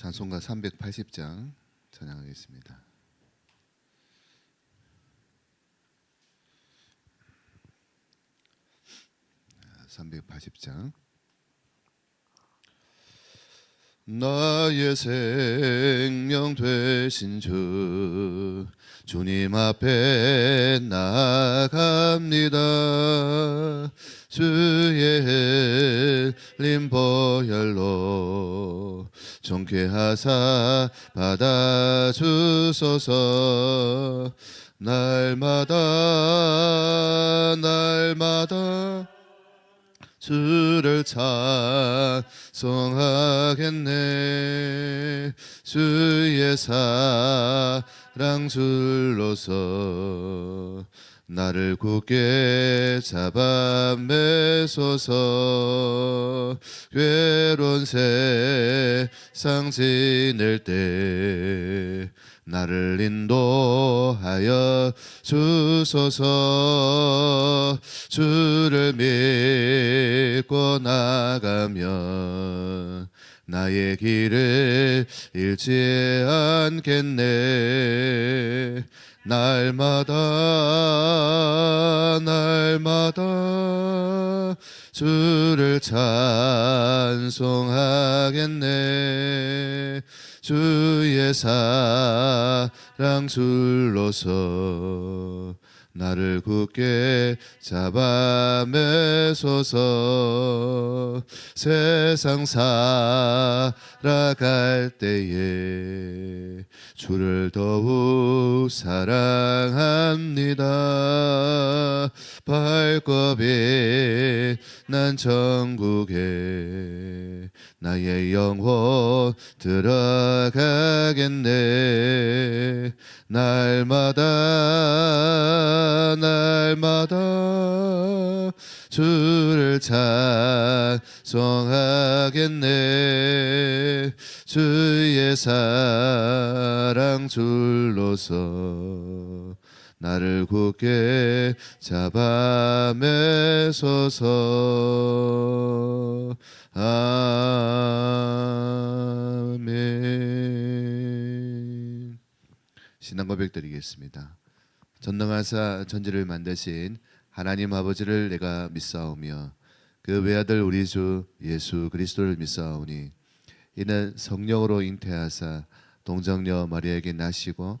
찬송가 380장 찬양하겠습니다. 380장 나의 생명 되신 주 주님 앞에 나아갑니다. 주의 흘린 보혈로 정쾌하사 받아주소서. 날마다 날마다 주 를 찬송하겠네. 주의 사랑 줄로서 나를 굳게 잡아 매소서. 괴로운 세상 지낼 때 나를 인도하여 주소서. 주를 믿고 나가면 나의 길을 잃지 않겠네. 날마다 날마다 주를 찬송하겠네 주의 사랑 줄로서 나를 굳게 잡아 매소서. 세상 살아갈 때에 주를 더욱 사랑합니다. 발굽이 난 천국에 나의 영혼 들어가겠네. 날마다 날마다 주를 찬송하겠네. 주의 사랑 줄로서 나를 굳게 잡아 매소서. 아멘. 신앙 고백 드리겠습니다. 전능하사 전지를 만드신 하나님 아버지를 내가 믿사오며 그 외아들 우리 주 예수 그리스도를 믿사오니 이는 성령으로 잉태하사 동정녀 마리아에게 나시고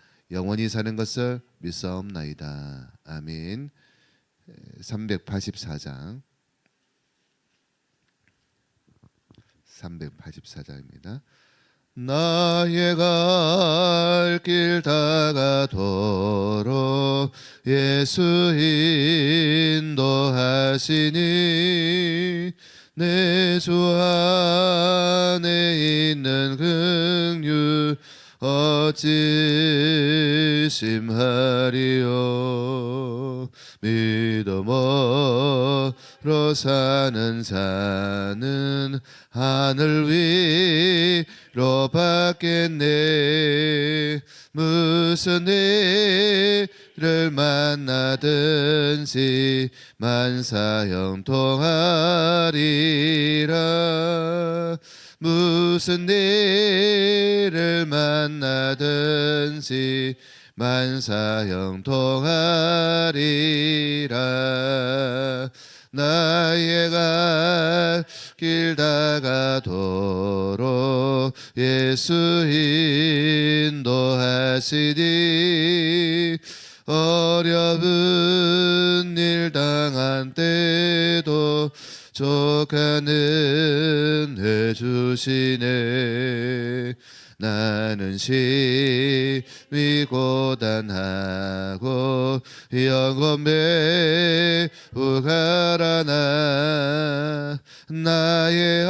영원히 사는 것을 믿사옵나이다. 아멘. 384장 384장입니다. 나의 갈 길 다가도록 예수 인도하시니 내 주 안에 있는 긍휼 어찌 심하리요. 믿음으로 사는 자는 하늘 위로 받겠네. 무슨 일을 만나든지 만사 형통하리라. 무슨 일을 만나든지 만사 형통하리라 나의 갈길 다가도록 예수 인도하시니 어려운 일 당한 때도 족하는 해 주시네 나는 심히 고단하고 영혼 매우 가라나 나의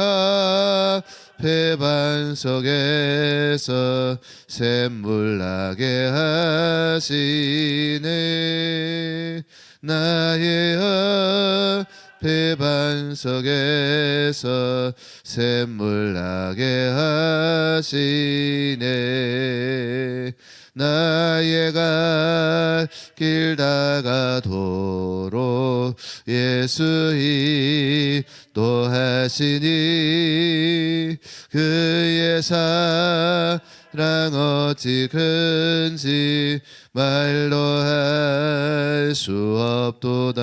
앞에 반석에서 샘물 나게 하시네. 나의 앞 에 반석에서 샘물 나게 하시네. 나의 갈길 다가도록 예수 인도하시니 그의 사 랑 어찌 큰지 말로 할 수 없도다.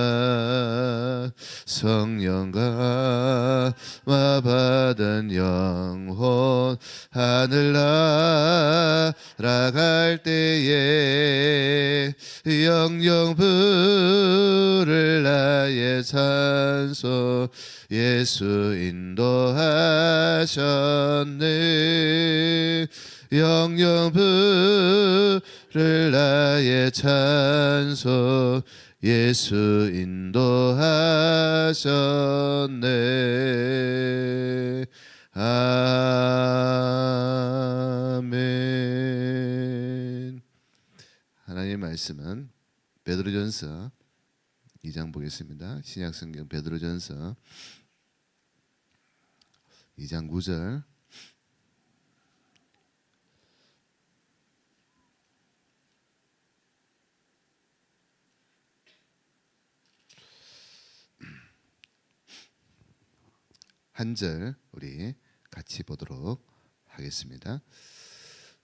성령과 마 받은 영혼 하늘 날아갈 때에 영영 부를 나의 찬소 예수 인도하셨네 영영 부를 나의 찬소 예수 인도하셨네. 아멘. 하나님의 말씀은 베드로전서 2장 보겠습니다. 신약성경 베드로전서 2장 9절 한 절 우리 같이 보도록 하겠습니다.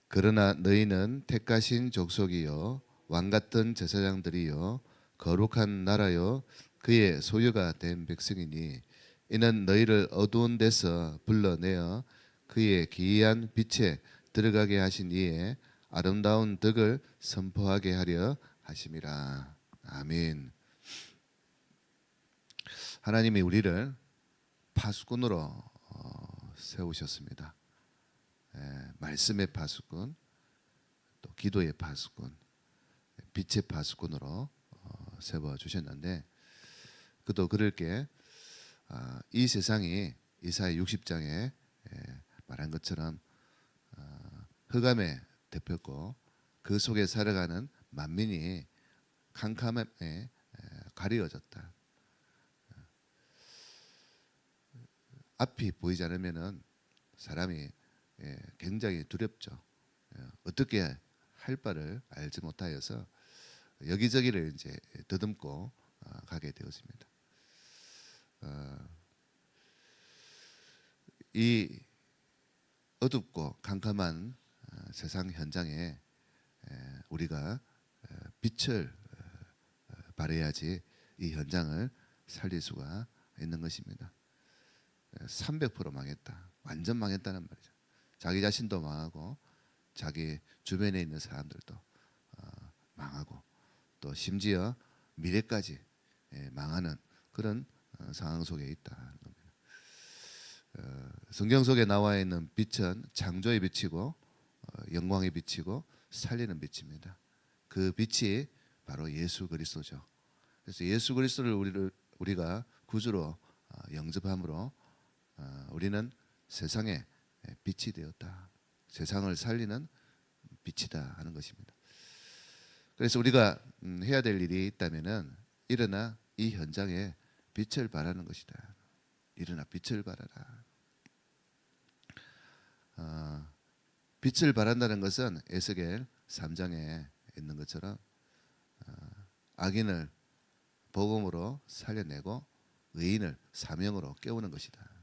그러나 너희는 택하신 족속이요 왕 같은 제사장들이요 거룩한 나라요 그의 소유가 된 백성이니 이는 너희를 어두운 데서 불러내어 그의 기이한 빛에 들어가게 하신 이에 아름다운 덕을 선포하게 하려 하심이라 아멘. 하나님이 우리를 파수꾼으로 어, 세우셨습니다. 예, 말씀의 파수꾼, 또 기도의 파수꾼, 빛의 파수꾼으로 어, 세워 주셨는데 그도 그럴 게 아, 이 세상이 이사야 60장에 예, 말한 것처럼 어, 흑암의 대표고 그 속에 살아가는 만민이 캄캄에 예, 가리워졌다. 앞이 보이지 않으면은 사람이 예, 굉장히 두렵죠. 예, 어떻게 할 바를 알지 못하여서 여기저기를 이제 더듬고 어, 가게 되었습니다. 어, 이 어둡고 캄캄한 어, 세상 현장에 에, 우리가 에, 빛을 어, 발해야지 이 현장을 살릴 수가 있는 것입니다. 300% 망했다. 완전 망했다는 말이죠. 자기 자신도 망하고 자기 주변에 있는 사람들도 어, 망하고 또 심지어 미래까지 예, 망하는 그런 어, 상황 속에 있다는 겁니다. 어, 성경 속에 나와 있는 빛은 창조의 빛이고 어, 영광의 빛이고 살리는 빛입니다. 그 빛이 바로 예수 그리스도죠. 그래서 예수 그리스도를 우리를 우리가 구주로 어, 영접함으로 어, 우리는 세상에 빛이 되었다. 세상을 살리는 빛이다 하는 것입니다. 그래서 우리가 음, 해야 될 일이 있다면은 일어나 이 현장에 빛을 발하는 것이다. 일어나 빛을 발하라. 어, 빛을 발한다는 것은 에스겔 3장에 있는 것처럼 어, 악인을 복음으로 살려내고 의인을 사명으로 깨우는 것이다.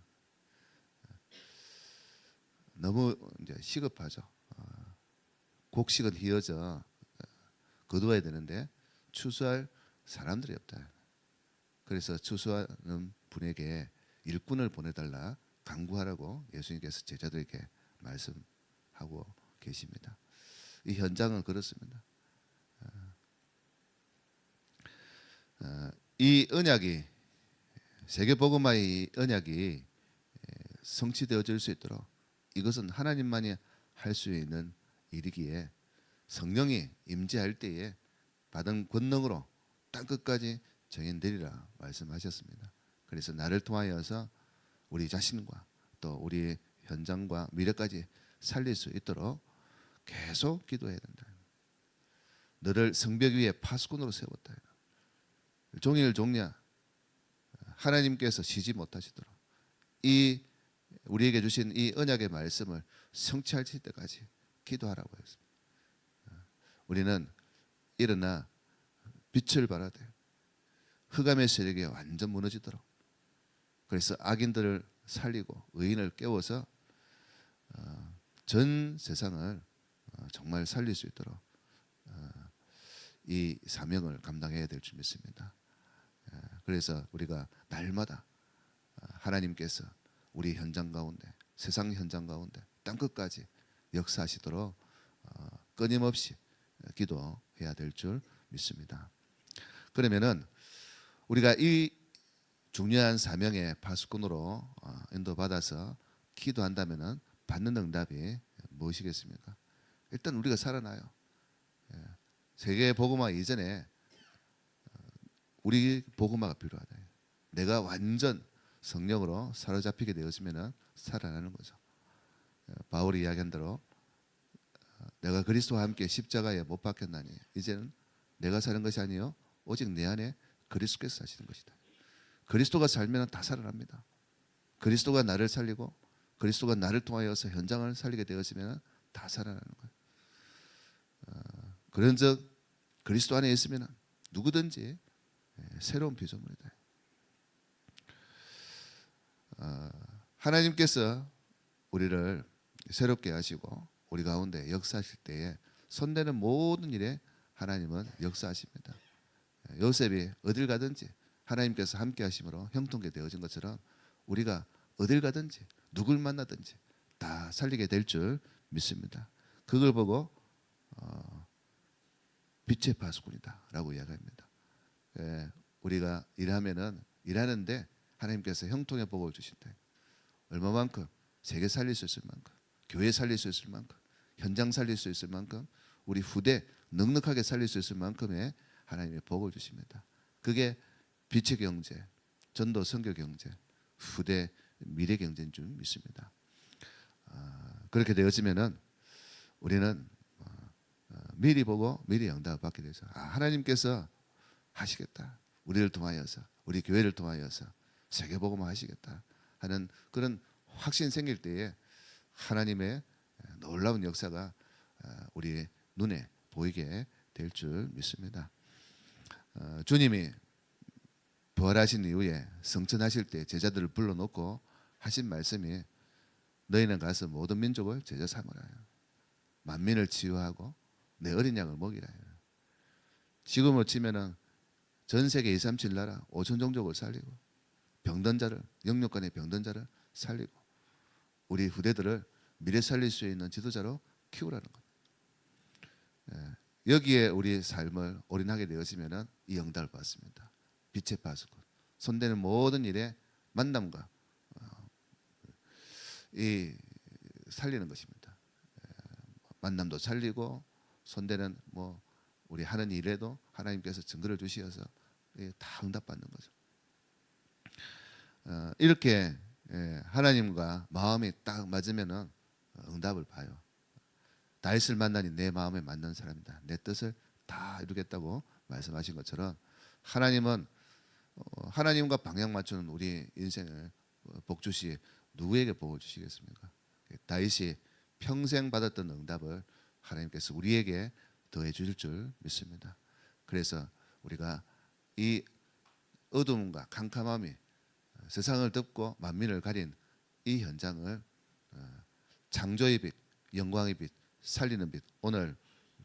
너무 이제 시급하죠. 어, 곡식은 휘어져 어, 거두어야 되는데 추수할 사람들이 없다. 그래서 추수하는 분에게 일꾼을 보내달라 강구하라고 예수님께서 제자들에게 말씀하고 계십니다. 이 현장은 그렇습니다. 어, 이 언약이 세계 복음화의 언약이 성취되어질 수 있도록 이것은 하나님만이 할 수 있는 일이기에 성령이 임재할 때에 받은 권능으로 땅 끝까지 정인되리라 말씀하셨습니다. 그래서 나를 통하여서 우리 자신과 또 우리 현장과 미래까지 살릴 수 있도록 계속 기도해야 된다. 너를 성벽 위에 파수꾼으로 세웠다. 종일 종냐 하나님께서 쉬지 못하시도록 이 우리에게 주신 이 언약의 말씀을 성취할 때까지 기도하라고 했습니다. 우리는 일어나 빛을 발하되 흑암의 세력이 완전 무너지도록 그래서 악인들을 살리고 의인을 깨워서 어, 전 세상을 어, 정말 살릴 수 있도록 어, 이 사명을 감당해야 될 줄 믿습니다. 예, 그래서 우리가 날마다 어, 하나님께서 우리 현장 가운데 세상 현장 가운데 땅 끝까지 역사하시도록 어, 끊임없이 기도해야 될 줄 믿습니다. 그러면은 우리가 이 중요한 사명의 파수꾼으로 어, 인도받아서 기도한다면은 받는 응답이 무엇이겠습니까? 일단 우리가 살아나요. 예, 세계 복음화 이전에 어, 우리 복음화가 필요하다. 내가 완전 성령으로 사로잡히게 되었으면은 살아나는 거죠. 어, 바울이 이야기한 대로 어, 내가 그리스도와 함께 십자가에 못 박혔나니 이제는 내가 사는 것이 아니요 오직 내 안에 그리스도께서 사시는 것이다. 그리스도가 살면 다 살아납니다. 그리스도가 나를 살리고 그리스도가 나를 통하여서 현장을 살리게 되었으면 다 살아나는 거예요. 어, 그런즉 그리스도 안에 있으면 누구든지 예, 새로운 피조물이다. 어, 하나님께서 우리를 새롭게 하시고 우리 가운데 역사하실 때에 손대는 모든 일에 하나님은 역사하십니다. 예, 요셉이 어딜 가든지 하나님께서 함께 하심으로 형통케 되어진 것처럼 우리가 어딜 가든지 누굴 만나든지 다 살리게 될 줄 믿습니다. 그걸 보고 어, 빛의 파수꾼이다라고 이야기합니다. 예, 우리가 일하면은 일하는데 하나님께서 형통의 복을 주신다. 얼마만큼 세계 살릴 수 있을 만큼, 교회 살릴 수 있을 만큼, 현장 살릴 수 있을 만큼, 우리 후대 넉넉하게 살릴 수 있을 만큼의 하나님의 복을 주십니다. 그게 빛의 경제, 전도 선교 경제, 후대 미래 경제인 줄 믿습니다. 아, 그렇게 되어지면은 우리는 어, 어, 미리 보고 미리 응답을 받게 되죠. 아, 하나님께서 하시겠다. 우리를 통하여서, 우리 교회를 통하여서 세계 복음화 하시겠다 하는 그런 확신 생길 때에 하나님의 놀라운 역사가 어, 우리 눈에 보이게 될 줄 믿습니다. 어, 주님이 부활하신 이후에 성천하실 때 제자들을 불러놓고 하신 말씀이 너희는 가서 모든 민족을 제자 삼으라. 만민을 치유하고 내 어린 양을 먹이라. 지금으로 치면은 전 세계 237 나라 5천 종족을 살리고 병든 자를 영육간의 병든 자를 살리고 우리 후대들을 미래 살릴 수 있는 지도자로 키우라는 것. 예, 여기에 우리 삶을 올인하게 되었으면은 이 영달을 받습니다. 빛의 파수꾼. 손대는 모든 일에 만남과 어, 이 살리는 것입니다. 예, 만남도 살리고 손대는 뭐 우리 하는 일에도 하나님께서 증거를 주시어서 예, 다 응답받는 거죠. 어, 이렇게 예, 하나님과 마음이 딱 맞으면은 응답을 봐요. 다윗을 만나니 내 마음에 맞는 사람이다. 내 뜻을 다 이루겠다고 말씀하신 것처럼 하나님은 어, 하나님과 방향 맞추는 우리 인생을 어, 복 주시 누구에게 복을 주시겠습니까? 다윗이 평생 받았던 응답을 하나님께서 우리에게 더해 주실 줄 믿습니다. 그래서 우리가 이 어둠과 캄캄함이 어, 세상을 덮고 만민을 가린 이 현장을 어, 창조의 빛, 영광의 빛, 살리는 빛 오늘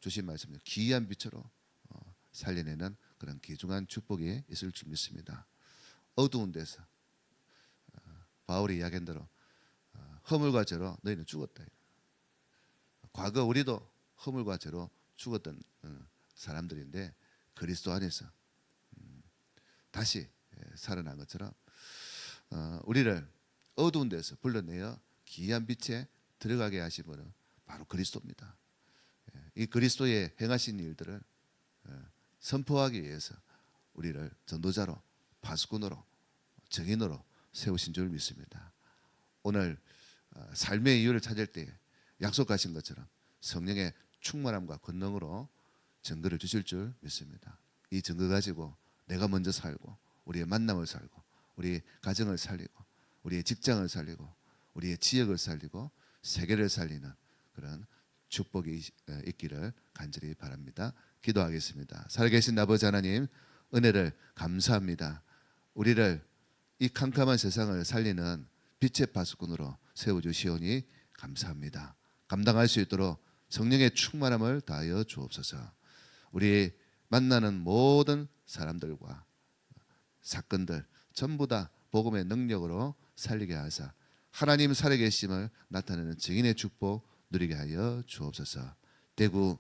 주신 말씀 기이한 빛으로 어, 살려내는 그런 귀중한 축복이 있을 줄 믿습니다. 어두운 데서 바울이 이야기한 대로 허물과 죄로 너희는 죽었다. 과거 우리도 허물과 죄로 죽었던 사람들인데 그리스도 안에서 음, 다시 예, 살아난 것처럼 어, 우리를 어두운 데서 불러내어 기이한 빛에 들어가게 하심으로 바로 그리스도입니다. 예, 이 그리스도의 행하신 일들을 예, 선포하기 위해서 우리를 전도자로 파수꾼으로 증인으로 세우신 줄 믿습니다. 오늘 어, 삶의 이유를 찾을 때 약속하신 것처럼 성령의 충만함과 권능으로 증거를 주실 줄 믿습니다. 이 증거 가지고 내가 먼저 살고 우리의 만남을 살고 우리 가정을 살리고 우리의 직장을 살리고 우리의 지역을 살리고 세계를 살리는 그런 축복이 어, 있기를 간절히 바랍니다. 기도하겠습니다. 살아계신 아버지 하나님 은혜를 감사합니다. 우리를 이 캄캄한 세상을 살리는 빛의 파수꾼으로 세워 주시오니 감사합니다. 감당할 수 있도록 성령의 충만함을 다하여 주옵소서. 우리 만나는 모든 사람들과 사건들 전부 다 복음의 능력으로 살리게 하사 하나님 살아계심을 나타내는 증인의 축복 누리게 하여 주옵소서. 대구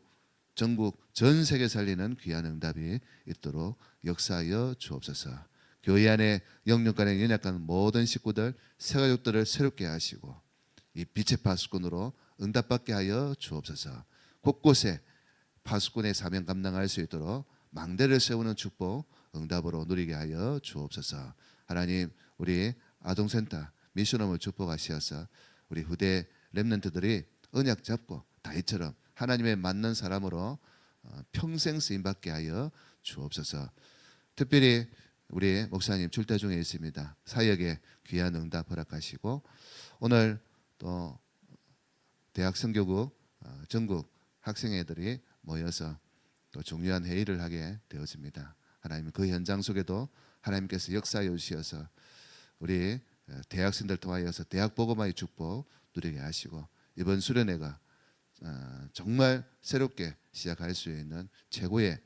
전국 전 세계 살리는 귀한 응답이 있도록 역사하여 주옵소서. 교회 안에 영육간에 연약한 모든 식구들 새가족들을 새롭게 하시고 이 빛의 파수꾼으로 응답받게 하여 주옵소서. 곳곳에 파수꾼의 사명 감당할 수 있도록 망대를 세우는 축복 응답으로 누리게 하여 주옵소서. 하나님 우리 아동센터 미션홈을 축복하시어서 우리 후대 렘넌트들이 언약 잡고 다윗처럼 하나님의 맞는 사람으로 어, 평생 쓰임 받게 하여 주옵소서. 특별히 우리 목사님 출대 중에 있습니다. 사역에 귀한 응답 허락하시고 오늘 또 대학 선교국 어, 전국 학생회들이 모여서 또 중요한 회의를 하게 되었습니다. 하나님 그 현장 속에도 하나님께서 역사해 주시어서 우리 어, 대학생들 통하여서 대학 복음화의 축복 누리게 하시고 이번 수련회가 어, 정말 새롭게 시작할 수 있는 최고의 에,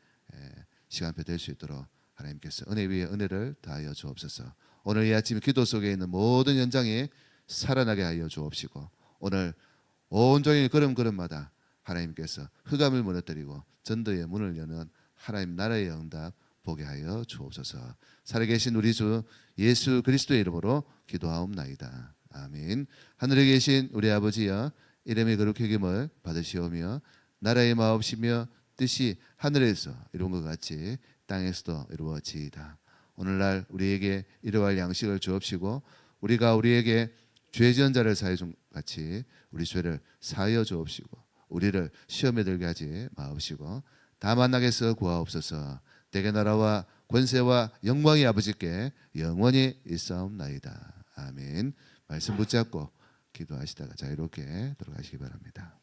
시간표 될 수 있도록 하나님께서 은혜 위에 은혜를 다하여 주옵소서. 오늘 이 아침 기도 속에 있는 모든 현장이 살아나게 하여 주옵시고 오늘 온종일 걸음걸음마다 하나님께서 흑암을 무너뜨리고 전도의 문을 여는 하나님 나라의 응답 보게 하여 주옵소서. 살아계신 우리 주 예수 그리스도의 이름으로 기도하옵나이다. 아멘. 하늘에 계신 우리 아버지여 이름의 거룩히 여김을 받으시오며 나라의 마옵시며 뜻이 하늘에서 이룬 것 같이 땅에서도 이루어지이다. 오늘날 우리에게 이러할 양식을 주옵시고 우리가 우리에게 죄 지은 자를 사해 준 같이 우리 죄를 사하여 주옵시고 우리를 시험에 들게 하지 마옵시고 다만 악에서 구하옵소서 대개 나라와 권세와 영광이 아버지께 영원히 있사옵나이다. 아멘. 말씀 붙잡고 기도하시다가 자유롭게 들어가시기 바랍니다.